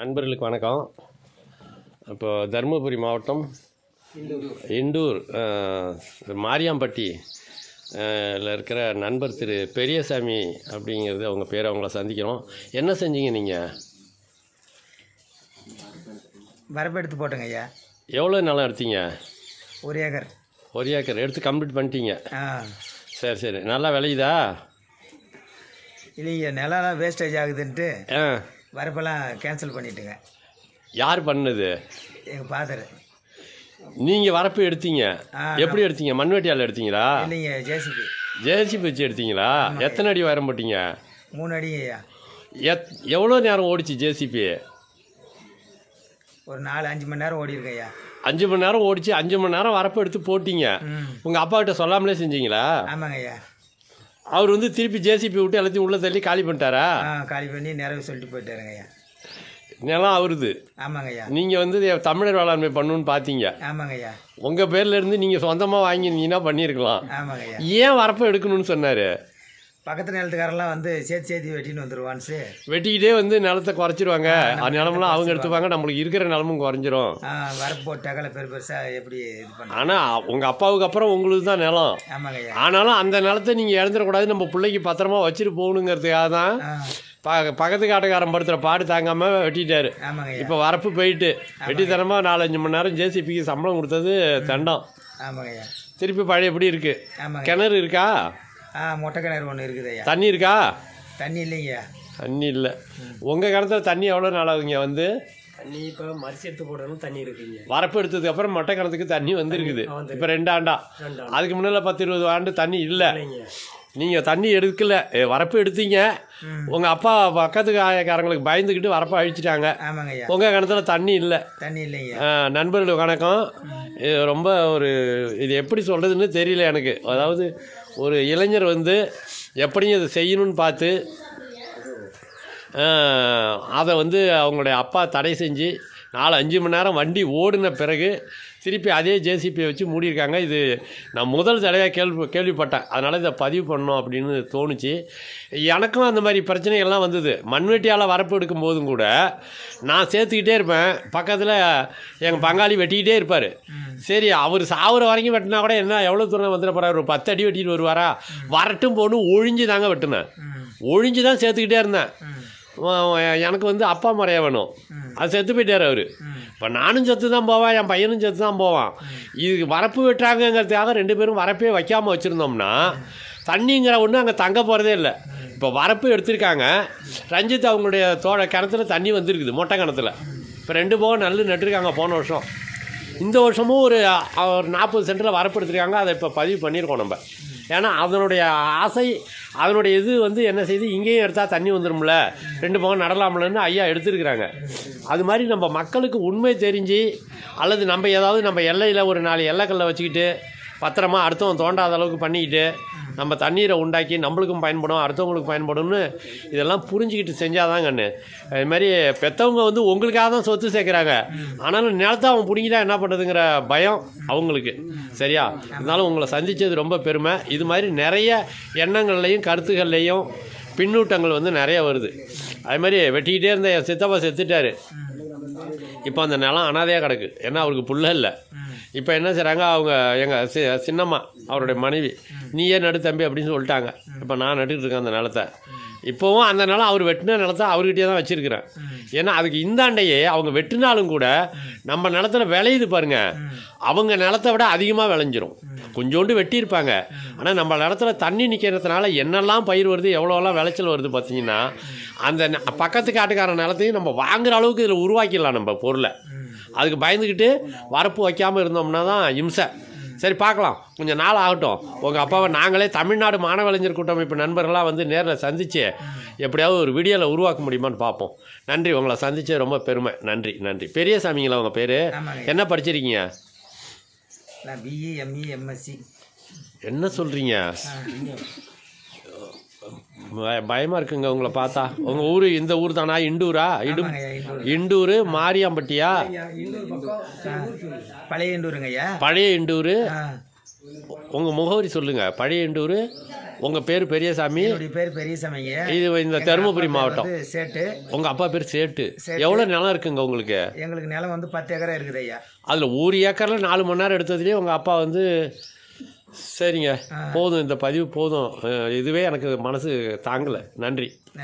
நண்பர்களுக்கு வணக்கம். இப்போ தருமபுரி மாவட்டம் இண்டூர் மாரியாம்பட்டி இருக்கிற நண்பர் திரு பெரியசாமி அப்படிங்கிறது அவங்க பேர் அவங்கள சந்திக்கிறோம். என்ன செஞ்சீங்க நீங்கள் வரப்பெடுத்து போட்டேங்க ஐயா. எவ்வளோ நிலம் எடுத்தீங்க? ஒரு ஏக்கர். ஒரு ஏக்கர். எடுத்து கம்ப்ளீட் பண்ணிட்டீங்க. ஆ. சரி சரி. நல்லா விளையுதா? இல்லைங்க நிலம்லாம் வேஸ்டேஜ் ஆகுதுன்ட்டு ஆ. வரப்பெல்லாம் கேன்சல் பண்ணிட்டுங்க. யார் பண்ணது? எங்கள் ஃபாதர் நீங்கள் வரப்பு எடுத்தீங்க. எப்படி எடுத்தீங்க? மண்வெட்டியால் எடுத்தீங்களா? இல்லைங்க ஜேசிபி ஜேசிபி வச்சு எடுத்தீங்களா? எத்தனை அடி உயரம் போட்டீங்க? மூணு ஐயா. எத் எவ்வளோ நேரம் ஓடிச்சு ஜேசிபி ஒரு நாலு அஞ்சு மணி நேரம் ஓடி இருக்கேன் ஐயா. அஞ்சு மணி நேரம் ஓடிச்சு அஞ்சு மணி நேரம் வரப்பு எடுத்து போட்டீங்க. உங்கள் அப்பா கிட்ட சொல்லாமலே செஞ்சீங்களா? ஆமாங்க ஐயா. அவர் வந்து திருப்பி ஜேசிபி விட்டு எல்லாத்தையும் உள்ளே தள்ளி காலி பண்ணிட்டாரா? ஆ காலி பண்ணி நிறைவு சொல்லிட்டு போயிட்டாருங்க ஐயா. நிலம் அவருது. ஆமாங்க ஐயா. நீங்கள் வந்து தமிழர் வேளாண்மை பண்ணணும்னு பார்த்தீங்க ஆமாங்க ஐயா. உங்கள் பேர்ல இருந்து நீங்கள் சொந்தமாக வாங்கியிருந்தீங்கன்னா பண்ணியிருக்கலாம்? ஆமாங்க ஐயா. ஏன் வரப்பை எடுக்கணும்னு சொன்னார்? பக்கத்து நிலத்துக்காரெல்லாம் வந்து சேர்த்து சேர்த்து வெட்டின்னு வந்துடுவான்ஸு வெட்டிக்கிட்டே வந்து நிலத்தை குறைச்சிருவாங்க. நிலமெல்லாம் அவங்க எடுத்துப்பாங்க நம்மளுக்கு இருக்கிற நிலமும் குறைஞ்சிரும். வரப்பு போட்டாக்கல பெரு பெருசாக எப்படி இது பண்ண ஆனால் உங்கள் அப்பாவுக்கு அப்புறம் உங்களுக்கு தான் நிலம். ஆமாங்க ஆனாலும் அந்த நிலத்தை நீங்கள் இழந்துடக்கூடாது. நம்ம பிள்ளைக்கு பத்திரமா வச்சுட்டு போகணுங்கிறதுக்காக தான் ப பக்கத்து காட்டுக்காரன் படுத்துகிற பாடு தாங்காமல் வெட்டிட்டாரு. இப்போ வரப்பு போயிட்டு வெட்டித்தனமாக நாலஞ்சு மணி நேரம் ஜேசிபிக்கு சம்பளம் கொடுத்தது தண்டம். ஆமாங்க ஐயா. திருப்பி பழையபடி இருக்கு? ஆமாங்க கிணறு இருக்கா? ஆ மொட்டை கிணறு ஒன்று இருக்குது ஐயா. தண்ணி இருக்கா? தண்ணி இல்லைங்க. தண்ணி இல்லை. உங்கள் கிணத்துல தண்ணி எவ்வளோ நாளாகுங்க வந்து? தண்ணி இப்போ மரிச்சு எடுத்து போடணும் தண்ணி இருக்குங்க. வரப்பு எடுத்ததுக்கு அப்புறம் மொட்டை கிணத்துக்கு தண்ணி வந்திருக்குது. இப்போ ரெண்டு ஆண்டா. அதுக்கு முன்னால் பத்து இருபது ஆண்டு தண்ணி இல்லை. இல்லைங்க. நீங்கள் தண்ணி எடுக்கல. வரப்பு எடுத்தீங்க. உங்கள் அப்பா பக்கத்து காரங்களுக்கு பயந்துக்கிட்டு வரப்பை அழிச்சிட்டாங்க. உங்கள் கிணத்துல தண்ணி இல்லை. தண்ணி இல்லைங்க. நண்பர்கள் வணக்கம். இது ரொம்ப ஒரு இது எப்படி சொல்கிறதுன்னு தெரியல எனக்கு. அதாவது ஒரு இளைஞர் வந்து எப்படியும் இதை செய்யணும்னு பார்த்து அதை வந்து அவங்களுடைய அப்பா தடை செஞ்சு நாலு அஞ்சு மணி நேரம் வண்டி ஓடின பிறகு திருப்பி அதே ஜேசிபியை வச்சு மூடியிருக்காங்க. இது நான் முதல் தடவையாக கேள்வி கேள்விப்பட்டேன். அதனால் இதை பதிவு பண்ணணும் அப்படின்னு தோணுச்சு. எனக்கும் அந்த மாதிரி பிரச்சனைகள்லாம் வந்தது. மண்வெட்டியால் வரப்பு எடுக்கும் போதும் கூட நான் சேர்த்துக்கிட்டே இருப்பேன். பக்கத்தில் எங்கள் பங்காளி வெட்டிக்கிட்டே இருப்பார். சரி அவர் சாவுற வரைக்கும் வெட்டினா கூட என்ன எவ்வளோ தூரம் வந்துட போகிறார் ஒரு பத்து அடி வெட்டிட்டு வருவாரா? வரட்டும் போகணும் ஒழிஞ்சு தாங்க வெட்டினேன். ஒழிஞ்சு தான் சேர்த்துக்கிட்டே இருந்தேன். எனக்கு வந்து அப்பா மறைய வேணும். அது செத்து போயிட்டார் அவர். இப்போ நானும் செத்து தான் போவான் என் பையனும் செத்து தான் போவான் இது வரப்பு வெட்டுறாங்கங்கிறதுக்காக ரெண்டு பேரும் வரப்பே வைக்காமல் வச்சுருந்தோம்னா தண்ணிங்கிற ஒன்று அங்கே தங்க போகிறதே இல்லை. இப்போ வரப்பு எடுத்திருக்காங்க. ரஞ்சித் அவங்களுடைய தோட கிணத்துல தண்ணி வந்திருக்குது மொட்டை கிணத்துல. இப்போ ரெண்டு போகம் நல்லு நட்டுருக்காங்க போன வருஷம். இந்த வருஷமும் ஒரு நாற்பது சென்டில் வரப்பு எடுத்திருக்காங்க. அதை இப்போ பதிவு பண்ணியிருக்கோம் நம்ம. ஏன்னா அதனுடைய ஆசை அதனுடைய இது வந்து என்ன செய்யுது இங்கேயும் எடுத்தால் தண்ணி வந்துடும்ல ரெண்டு பக்கம் நடலாம்லன்னு ஐயா எடுத்துருக்குறாங்க. அது மாதிரி நம்ம மக்களுக்கு உண்மை தெரிஞ்சு அல்லது நம்ம ஏதாவது நம்ம எல்லையில் ஒரு நாலு எல்லைக்கல்லை வச்சுக்கிட்டு பத்திரமா அடுத்தவன் தோண்டாத அளவுக்கு பண்ணிக்கிட்டு நம்ம தண்ணீரை உண்டாக்கி நம்மளுக்கும் பயன்படும் அடுத்தவங்களுக்கு பயன்படும்னு இதெல்லாம் புரிஞ்சுக்கிட்டு செஞ்சாதான் கண்ணு அது மாதிரி பெற்றவங்க வந்து உங்களுக்காக தான் சொத்து சேர்க்குறாங்க. ஆனாலும் நிலத்தை அவன் பிடிங்கிட்டா என்ன பண்ணுறதுங்கிற பயம் அவங்களுக்கு. சரியா? இருந்தாலும் உங்களை சந்தித்தது ரொம்ப பெருமை. இது மாதிரி நிறைய எண்ணங்கள்லையும் கருத்துக்கள்லையும் பின்னூட்டங்கள் வந்து நிறைய வருது. அது மாதிரி வெட்டிக்கிட்டே இருந்த என் சித்தப்பா செத்துட்டாரு. இப்போ அந்த நிலம் அனாதையாக கிடக்கு. ஏன்னா அவருக்கு புள்ள இல்லை. இப்போ என்ன செய்கிறாங்க அவங்க எங்கள் சி சின்னம்மா அவருடைய மனைவி. நீயே நடு தம்பி அப்படின்னு சொல்லிட்டாங்க. இப்போ நான் நட்டுக்கிட்டு இருக்கேன் அந்த நிலத்தை. இப்போவும் அந்த நிலம் அவர் வெட்டின நிலத்தை அவர்கிட்டயே தான் வச்சுருக்கிறேன். ஏன்னா அதுக்கு இந்தாண்டையே அவங்க வெட்டினாலும் கூட நம்ம நிலத்துல விளையுது பாருங்க. அவங்க நிலத்தை விட அதிகமாக விளைஞ்சிரும். கொஞ்சோண்டு வெட்டியிருப்பாங்க. ஆனால் நம்ம நிலத்துல தண்ணி நிற்கிறதுனால என்னெல்லாம் பயிர் வருது எவ்வளோலாம் விளைச்சல் வருது பார்த்தீங்கன்னா அந்த ந- பக்கத்து காட்டுக்கார நிலத்தையும் நம்ம வாங்குற அளவுக்கு இதில் உருவாக்கிடலாம் நம்ம பொருளை. அதுக்கு பயந்துக்கிட்டு வரப்பு வைக்காமல் இருந்தோம்னா தான் இம்சை. சரி பார்க்கலாம். கொஞ்சம் நாள் ஆகட்டும். உங்கள் அப்பாவை நாங்களே தமிழ்நாடு மாணவலைஞர் கூட்டமைப்பு நண்பர்களாக வந்து நேரில் சந்தித்து எப்படியாவது ஒரு வீடியோவில் உருவாக்க முடியுமான்னு பார்ப்போம். நன்றி. உங்களை சந்திச்சது ரொம்ப பெருமை. நன்றி நன்றி. பெரியசாமிங்களா உங்கள் பேர்? என்ன படிச்சிருக்கீங்க? நான் பிஇ எம்இ எம்எஸ்சி என்ன சொல்கிறீங்க பயமாக இருக்குங்க உங்களை பார்த்தா. உங்கள் ஊர் இந்த ஊர் தானா? இண்டூரா? இடு இண்டூர். மாரியாம்பட்டியா? பழைய இண்டூருங்கய்யா பழைய இண்டூர்? உங்கள் முகவரி சொல்லுங்கள் பழைய இண்டூர்? உங்கள் பேர் பெரியசாமி? பேர் பெரியசாமிங்க இது இந்த தருமபுரி மாவட்டம். சேட்டு. உங்கள் அப்பா பேர் சேட்டு. எவ்வளோ நிலம் இருக்குங்க உங்களுக்கு? எங்களுக்கு நிலம் வந்து பத்து ஏக்கரா இருக்குது ஐயா. அதில் ஒரு ஏக்கரில் நாலு மணி நேரம் எடுத்ததுலேயே உங்கள் அப்பா வந்து சரிங்க. போதும் இந்த பதிவு போதும். இதுவே எனக்கு மனசு தாங்கலை. நன்றி.